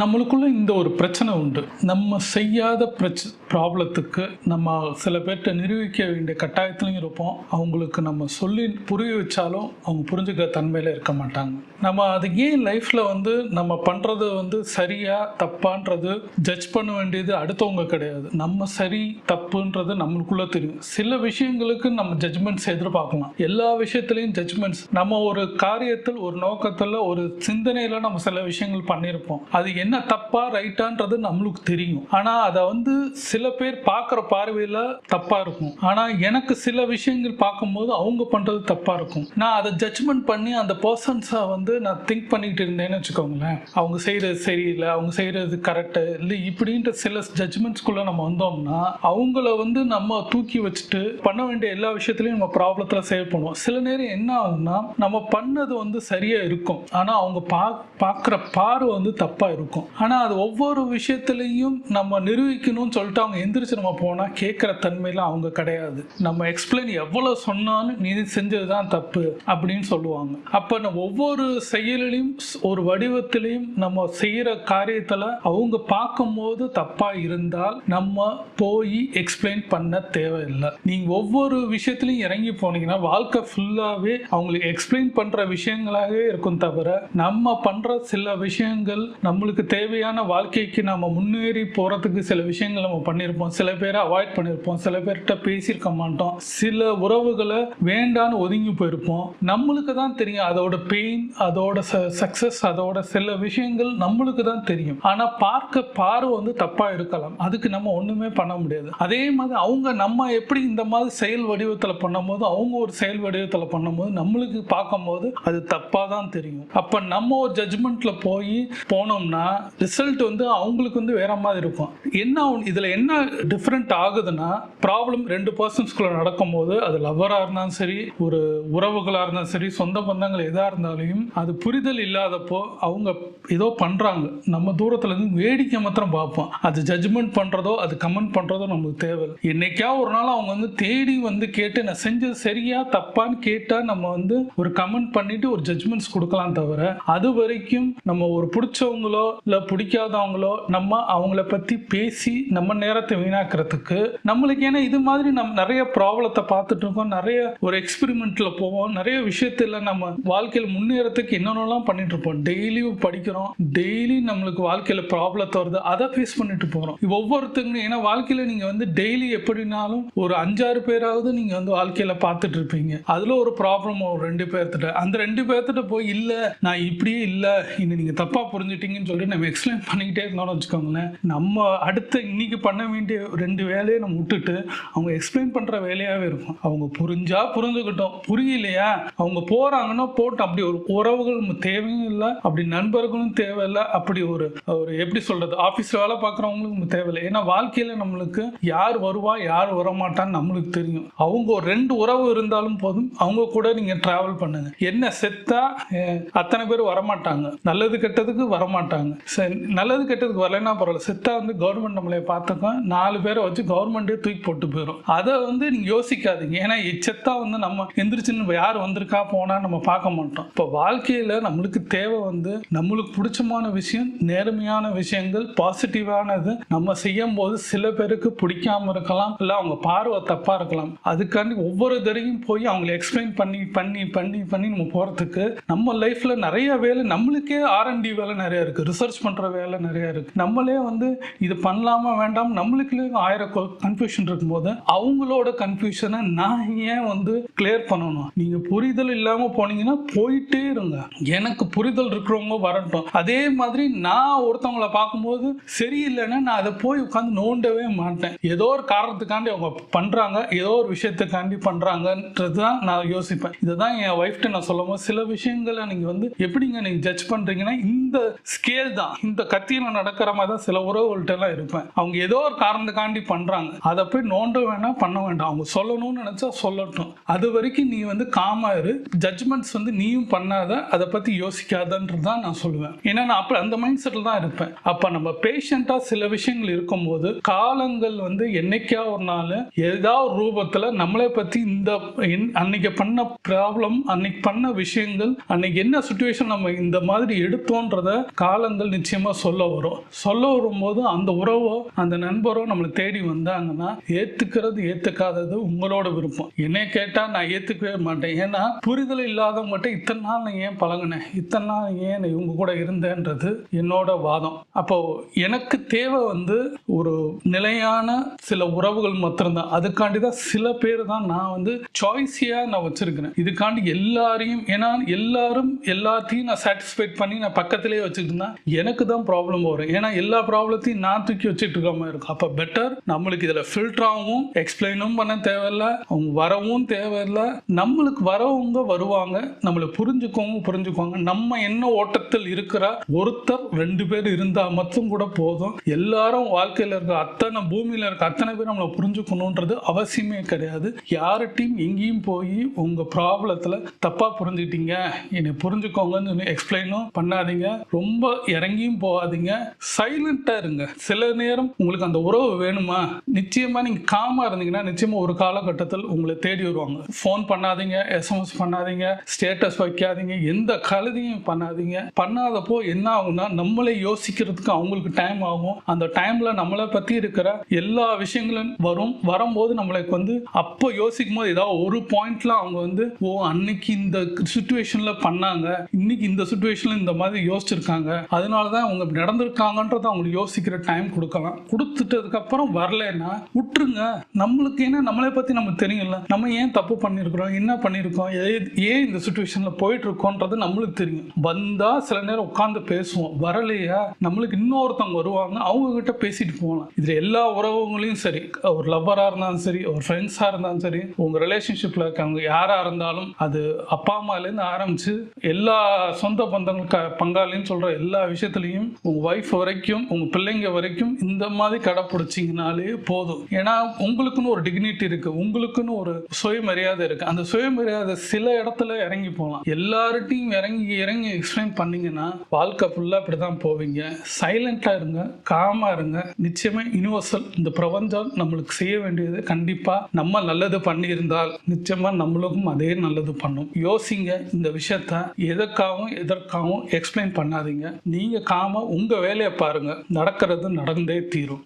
நம்மளுக்குள்ள இந்த ஒரு பிரச்சனை உண்டு. நம்ம செய்யாத பிரச்ச ப்ராப்ளத்துக்கு நம்ம சில பேர்கிட்ட நிரூபிக்க வேண்டிய கட்டாயத்துலையும் இருப்போம். அவங்களுக்கு நம்ம சொல்லி புரிய வச்சாலும் அவங்க புரிஞ்சுக்கிற தன்மையில் இருக்க மாட்டாங்க. நம்ம அது ஏன் லைஃப்பில் வந்து நம்ம பண்ணுறது வந்து சரியா தப்பான்றது ஜட்ஜ் பண்ண வேண்டியது அடுத்தவங்க கிடையாது. நம்ம சரி தப்புன்றது நம்மளுக்குள்ள தெரியும். சில விஷயங்களுக்கு நம்ம ஜட்ஜ்மெண்ட்ஸ் எதிர்பார்க்கலாம். எல்லா விஷயத்துலையும் ஜட்ஜ்மெண்ட்ஸ் நம்ம ஒரு காரியத்தில் ஒரு நோக்கத்தில் ஒரு சிந்தனையில் நம்ம சில விஷயங்கள் பண்ணியிருப்போம். அது என்ன தப்பா ரைட்டான்றது நம்மளுக்கு தெரியும். ஆனால் அதை வந்து சில பேர் பார்க்குற பார்வையில் தப்பாக இருக்கும். ஆனால் எனக்கு சில விஷயங்கள் பார்க்கும்போது அவங்க பண்ணுறது தப்பாக இருக்கும். நான் அதை ஜட்ஜ்மெண்ட் பண்ணி அந்த பர்சன்ஸை வந்து நான் திங்க் பண்ணிட்டு இருந்தேன்னு வச்சுக்கோங்களேன். அவங்க செய்கிறது சரியில்லை அவங்க செய்கிறது கரெக்டு இல்லை இப்படின்ற சில ஜட்ஜ்மெண்ட்ஸ்குள்ளே நம்ம வந்தோம்னா அவங்கள வந்து நம்ம தூக்கி வச்சுட்டு பண்ண வேண்டிய எல்லா விஷயத்துலையும் நம்ம ப்ராப்ளத்தில் சேவ் பண்ணுவோம். சில நேரம் என்ன ஆகும்னா நம்ம பண்ணது வந்து சரியாக இருக்கும். ஆனால் அவங்க பா பார்க்குற பார்வை வந்து தப்பாக இருக்கும். ஆனால் அது ஒவ்வொரு விஷயத்துலையும் நம்ம நிரூபிக்கணும்னு சொல்லிட்டு அவங்க எந்திரிச்சு நம்ம போனால் கேட்குற தன்மையில் அவங்க கிடையாது. நம்ம எக்ஸ்பிளைன் எவ்வளோ சொன்னாலும் நீ செஞ்சது தான் தப்பு அப்படின்னு சொல்லுவாங்க. அப்போ நம்ம ஒவ்வொரு செயலிலையும் ஒரு வடிவத்திலையும் நம்ம செய்கிற காரியத்தில் அவங்க பார்க்கும்போது தப்பாக இருந்தால் நம்ம போய் எக்ஸ்பிளைன் பண்ண தேவையில்லை. நீங்கள் ஒவ்வொரு விஷயத்துலையும் இறங்கி போனீங்கன்னா வாழ்க்கை ஃபுல்லாகவே அவங்களுக்கு எக்ஸ்பிளைன் பண்ணுற விஷயங்களாகவே இருக்கும் தவிர நம்ம பண்ணுற சில விஷயங்கள் நம்மளுக்கு தேவையான வாழ்க்கைக்கு நம்ம முன்னேறி போகிறதுக்கு சில விஷயங்கள் நம்ம பண்ணியிருப்போம் சில பேரை அவாய்ட் பண்ணியிருப்போம் சில பேர்கிட்ட பேசியிருக்க மாட்டோம். சில உறவுகளை வேண்டான்னு ஒதுங்கி போயிருப்போம். நம்மளுக்கு தான் தெரியும். அதோட பெயின் அதோட சக்ஸஸ் அதோட சில விஷயங்கள் நம்மளுக்கு தான் தெரியும். ஆனால் பார்க்க பார்வை வந்து தப்பாக இருக்கலாம். அதுக்கு நம்ம ஒன்றுமே பண்ண முடியாது. அதே மாதிரி அவங்க நம்ம எப்படி இந்த மாதிரி செயல் வடிவத்தில் பண்ணும்போது அவங்க ஒரு செயல் வடிவத்தில் பண்ணும்போது நம்மளுக்கு பார்க்கும்போது அது தப்பாக தான் தெரியும். அப்போ நம்ம ஒரு ஜட்ஜ்மெண்ட்டில் போய் போனோம்னா ரிசல்ட் வந்து அவங்களுக்கு வந்து வேற மாதிரி இருக்கும். என்ன இதில் என்ன டிஃப்ரெண்ட் ஆகுதுன்னா ப்ராப்ளம் ரெண்டு பர்சன்ஸ்குள்ளே நடக்கும்போது அது லவ்வராக இருந்தாலும் சரி ஒரு உறவுகளாக இருந்தாலும் சரி சொந்த பந்தங்கள் எதாக இருந்தாலையும் அது புரிதல் இல்லாதப்போ அவங்க ஏதோ பண்ணுறாங்க நம்ம தூரத்துலேருந்து வேடிக்கை மாத்திரம் பார்ப்போம். அது ஜட்ஜ்மெண்ட் பண்ணுறதோ அது கமெண்ட் பண்ணுறதோ நமக்கு தேவை என்னைக்கா ஒரு நாள் அவங்க வந்து தேடி வந்து கேட்டு நான் செஞ்சது சரியா தப்பான்னு கேட்டால் நம்ம வந்து ஒரு கமெண்ட் பண்ணிட்டு ஒரு ஜட்ஜ்மெண்ட்ஸ் கொடுக்கலாம் தவிர அது வரைக்கும் நம்ம ஒரு பிடிச்சவங்களோ இல்லை பிடிக்காதவங்களோ நம்ம அவங்கள பற்றி பேசி நம்ம நேரத்தை வீணாக்கிறதுக்கு நம்மளுக்கு ஏன்னா இது மாதிரி நம்ம நிறைய ப்ராப்ளத்தை பார்த்துட்டு இருக்கோம். நிறைய ஒரு எக்ஸ்பிரிமெண்ட்டில் போவோம். நிறைய விஷயத்தில் நம்ம வாழ்க்கையில் முன்னேறத்துக்கு என்னென்னலாம் பண்ணிட்டு இருப்போம். டெய்லியும் படிக்கிறோம். டெய்லி நம்மளுக்கு வாழ்க்கையில் ப்ராப்ளத்தை வருது. அதை ஃபேஸ் பண்ணிட்டு போகிறோம் இது ஒவ்வொருத்தங்களும் ஏன்னா வாழ்க்கையில் நீங்கள் வந்து டெய்லி எப்படினாலும் ஒரு அஞ்சாறு பேராவது நீங்கள் வந்து வாழ்க்கையில் பார்த்துட்டு இருப்பீங்க. அதில் ஒரு ப்ராப்ளம் ஒரு ரெண்டு பேர்த்திட்ட. அந்த ரெண்டு பேர்த்திட்ட போய் இல்லை நான் இப்படியே இல்லை. இன்னும் நீங்கள் தப்பாக புரிஞ்சுட்டீங்கன்னு சொல்லி நம்ம எக்ஸ்பிளைன் பண்ணிக்கிட்டே இருந்தோம்னு வச்சுக்கோங்களேன். நம்ம அடுத்த இன்னைக்கு பண்ண வேண்டிய ரெண்டு வேலையை நம்ம விட்டுட்டு அவங்க எக்ஸ்பிளைன் பண்ற வேலையாவே இருக்கும். அவங்க புரிஞ்சா புரிஞ்சுக்கிட்டோம். புரியலையா? அவங்க போறாங்கன்னா போட்டு அப்படி ஒரு உறவுகள் தேவையும் இல்லை அப்படி நண்பர்களும் தேவையில்லை அப்படி ஒரு ஒரு எப்படி சொல்றது ஆஃபீஸில் வேலை பார்க்குறவங்களுக்கு நமக்கு தேவையில்லை. ஏன்னா வாழ்க்கையில நம்மளுக்கு யார் வருவா யார் வரமாட்டான்னு நம்மளுக்கு தெரியும். அவங்க ஒரு ரெண்டு உறவு இருந்தாலும் போதும். அவங்க கூட நீங்க டிராவல் பண்ணுங்க. என்ன செத்தா அத்தனை பேர் வரமாட்டாங்க. நல்லது கெட்டதுக்கு வரமாட்டாங்க. சரி, நல்லது கெட்டதுக்கு வரலைன்னா பரவாயில்ல. செத்தா வந்து கவர்மெண்ட் நம்மளை பார்த்துக்கோம் நாலு பேரை வச்சு கவர்மெண்ட்டே தூக்கி போட்டு போயிடும் அதை வந்து நீங்க யோசிக்காதீங்க. ஏன்னா செத்தா வந்து நம்ம எந்திரிச்சுன்னு யார் வந்திருக்கா போனா நம்ம பார்க்க மாட்டோம். இப்போ வாழ்க்கையில நம்மளுக்கு தேவை வந்து நம்மளுக்கு பிடிச்சமான விஷயம் நேர்மையான விஷயங்கள் பாசிட்டிவானது நம்ம செய்யும் போது சில பேருக்கு பிடிக்காம இருக்கலாம் இல்ல அவங்க பார்வை தப்பா இருக்கலாம். அதுக்காண்டி ஒவ்வொரு தடவையும் போய் அவங்களை எக்ஸ்பிளைன் பண்ணி பண்ணி பண்ணி பண்ணி நம்ம போறதுக்கு நம்ம லைஃப்ல நிறைய வேலை நம்மளுக்கே ஆர்என்டி வேலை நிறைய இருக்கு. ரிசர்ச் பண்ணுற வேலை நிறைய இருக்குது நம்மளே வந்து இது பண்ணலாமா வேண்டாம்? நம்மளுக்குள்ளே ஆயிரம் கன்ஃபியூஷன் இருக்கும்போது அவங்களோட கன்ஃபியூஷனை நான் ஏன் வந்து கிளியர் பண்ணணும்? நீங்கள் புரிதல் இல்லாமல் போனீங்கன்னா போயிட்டே இருங்க. எனக்கு புரிதல் இருக்கிறவங்க வரட்டும். அதே மாதிரி நான் ஒருத்தவங்கள பார்க்கும்போது சரியில்லைன்னா நான் அதை போய் உட்காந்து நோண்டவே மாட்டேன். ஏதோ ஒரு காரணத்துக்காண்டி அவங்க பண்ணுறாங்க ஏதோ ஒரு விஷயத்துக்காண்டி பண்ணுறாங்கன்றது தான் நான் யோசிப்பேன். இதுதான் என் ஒய்ஃப்ட்ட நான் சொல்லும் சில விஷயங்களை நீங்கள் வந்து எப்படிங்க நீங்கள் ஜட்ஜ் பண்ணுறீங்கன்னா இந்த ஸ்கேல் தான் இந்த கத்தியில நடக்கிற மாதிரி தான் சில உறவுகள்கிட்ட எல்லாம் இருப்பேன். அவங்க ஏதோ ஒரு காரணத்துக்காண்டி பண்றாங்க. அதை போய் நோண்ட வேணாம் பண்ண வேண்டாம். அவங்க சொல்லணும்னு நினைச்சா சொல்லட்டும். அது வரைக்கும் நீ வந்து காமா இரு. ஜட்ஜ்மெண்ட்ஸ் வந்து நீயும் பண்ணாத அதை பத்தி யோசிக்காதன்றது தான் நான் சொல்லுவேன். ஏன்னா நான் அப்ப அந்த மைண்ட் செட்டில் தான் இருப்பேன். அப்ப நம்ம பேஷண்டா சில விஷயங்கள் இருக்கும்போது காலங்கள் வந்து என்னைக்கா ஒரு நாள் ஏதாவது ஒரு ரூபத்துல நம்மளை பத்தி இந்த அன்னைக்கு பண்ண ப்ராப்ளம் அன்னைக்கு பண்ண விஷயங்கள் அன்னைக்கு என்ன சுச்சுவேஷன் நம்ம இந்த மாதிரி எடுத்தோன்றத காலங்கள் உறவுகள் நிச்சயமா சொல்ல வரும். சொல்ல வரும்போது அந்த உறவோ அந்த நண்பரோ நம்மளை தேடி வந்தாங்கன்னா ஏற்றுக்கிறது ஏற்றுக்காதது உங்களோட விருப்பம். என்னை கேட்டால் நான் ஏற்றுக்கவே மாட்டேன். ஏன்னா புரிதல் இல்லாதவங்ககிட்ட இத்தனை நாள் நான் ஏன் பழகினேன்? இத்தனை நாள் ஏன் இவங்க கூட இருந்தேன்றது என்னோட வாதம். அப்போ எனக்கு தேவை வந்து ஒரு நிலையான சில உறவுகள் மாத்திரம்தான். அதுக்காண்டி தான் சில பேர் தான் நான் வந்து சாய்ஸியாக நான் வச்சிருக்கிறேன். இதுக்காண்டி எல்லாரையும் ஏன்னா எல்லாரும் எல்லாத்தையும் நான் சாட்டிஸ்ஃபைட் பண்ணி நான் பக்கத்திலேயே வச்சுக்கிட்டு இருந்தேன் எனக்கு தான் ப்ராப்ளம் வரும். ஏன்னா எல்லா ப்ராப்ளத்தையும் நான் தூக்கி வச்சுட்டு இருக்காம இருக்கும். அப்போ பெட்டர் நம்மளுக்கு இதில் ஃபில்டராகவும் எக்ஸ்பிளைனும் பண்ண தேவையில்ல. அவங்க வரவும் தேவையில்லை. நம்மளுக்கு வரவங்க வருவாங்க. நம்மளை புரிஞ்சுக்கோங்க புரிஞ்சுக்குவாங்க நம்ம என்ன ஓட்டத்தில் இருக்கிற? ஒருத்தர் ரெண்டு பேர் இருந்தால் மட்டும் கூட போதும். எல்லாரும் வாழ்க்கையில் இருக்க அத்தனை பூமியில் இருக்க அத்தனை பேர் நம்மளை புரிஞ்சுக்கணுன்றது அவசியமே கிடையாது. யார்கிட்டையும் எங்கேயும் போய் உங்கள் ப்ராப்ளத்தில் தப்பாக புரிஞ்சுக்கிட்டீங்க. என்னை புரிஞ்சுக்கோங்கன்னு சொல்லி எக்ஸ்பிளைனும் பண்ணாதீங்க. ரொம்ப இறங்கியும் போகாதீங்க. சைலண்ட்டாக இருங்க. சில நேரம் உங்களுக்கு அந்த உறவு வேணுமா? நிச்சயமா நீங்கள் காமாக இருந்தீங்கன்னா நிச்சயமா ஒரு காலகட்டத்தில் உங்களை தேடி வருவாங்க. ஃபோன் பண்ணாதீங்க எஸ்எம்எஸ் பண்ணாதீங்க ஸ்டேட்டஸ் வைக்காதீங்க எந்த கழுதியும் பண்ணாதீங்க. பண்ணாதப்போ என்ன ஆகும்னா நம்மளே யோசிக்கிறதுக்கு அவங்களுக்கு டைம் ஆகும். அந்த டைம்ல நம்மளை பத்தி இருக்கிற எல்லா விஷயங்களும் வரும். வரும்போது நம்மளுக்கு வந்து அப்போ யோசிக்கும் போது ஏதாவது ஒரு பாயிண்ட்ல அவங்க வந்து ஓ அன்னைக்கு இந்த சுச்சுவேஷன்ல பண்ணாங்க. இன்னைக்கு இந்த சுச்சுவேஷன்ல இந்த மாதிரி யோசிச்சிருக்காங்க. அதனால தான் அவங்க நடந்திருக்காங்கன்றத அவங்களுக்கு யோசிக்கிற டைம் கொடுக்கலாம். கொடுத்துட்டதுக்கப்புறம் வரலன்னா வரலைன்னா விட்டுருங்க. நம்மளுக்கு என்ன? நம்மளை பத்தி நமக்கு தெரியும்ல. நம்ம ஏன் தப்பு பண்ணியிருக்கிறோம் என்ன பண்ணியிருக்கோம் ஏ- ஏன் இந்த சுச்சுவேஷன்ல போயிட்டு இருக்கோன்றது நம்மளுக்கு தெரியும். வந்தா சில நேரம் உட்காந்து பேசுவோம். வரலையா? நம்மளுக்கு இன்னொருத்தவங்க வருவாங்க. அவங்க கிட்ட பேசிட்டு போகலாம். இதுல எல்லா உறவுகளையும் சரி ஒரு லவ்வரா இருந்தாலும் சரி ஒரு ஃப்ரெண்ட்ஸாக இருந்தாலும் சரி உங்கள் ரிலேஷன்ஷிப்ல இருக்கவங்க யாராக இருந்தாலும் அது அப்பா அம்மாலேருந்து ஆரம்பித்து ஆரம்பிச்சு எல்லா சொந்த பந்தங்களுக்கு பங்காளின்னு சொல்கிற எல்லா விஷயம் விஷயத்துலையும் உங்க ஒய்ஃப் வரைக்கும் உங்க பிள்ளைங்க வரைக்கும் இந்த மாதிரி கடைப்பிடிச்சிங்கனாலே போதும். ஏன்னா உங்களுக்குன்னு ஒரு டிக்னிட்டி இருக்கு உங்களுக்குன்னு ஒரு சுயமரியாதை இருக்கு. அந்த சுயமரியாதை சில இடத்துல இறங்கி போகலாம் எல்லார்ட்டையும் இறங்கி இறங்கி எக்ஸ்பிளைன் பண்ணீங்கன்னா வாழ்க்கை ஃபுல்லாக இப்படி தான் போவீங்க. சைலண்ட்டாக இருங்க காமா இருங்க. நிச்சயமா யூனிவர்சல் இந்த பிரபஞ்சம் நம்மளுக்கு செய்ய வேண்டியது கண்டிப்பாக நம்ம நல்லது பண்ணியிருந்தால் நிச்சயமா நம்மளுக்கும் அதே நல்லது பண்ணும். யோசிங்க இந்த விஷயத்த எதற்காகவும் எதற்காகவும் எக்ஸ்பிளைன் பண்ணாதீங்க. நீங்கள் காம உங்க வேலையை பாருங்க. நடக்கிறது நடந்தே தீரும்.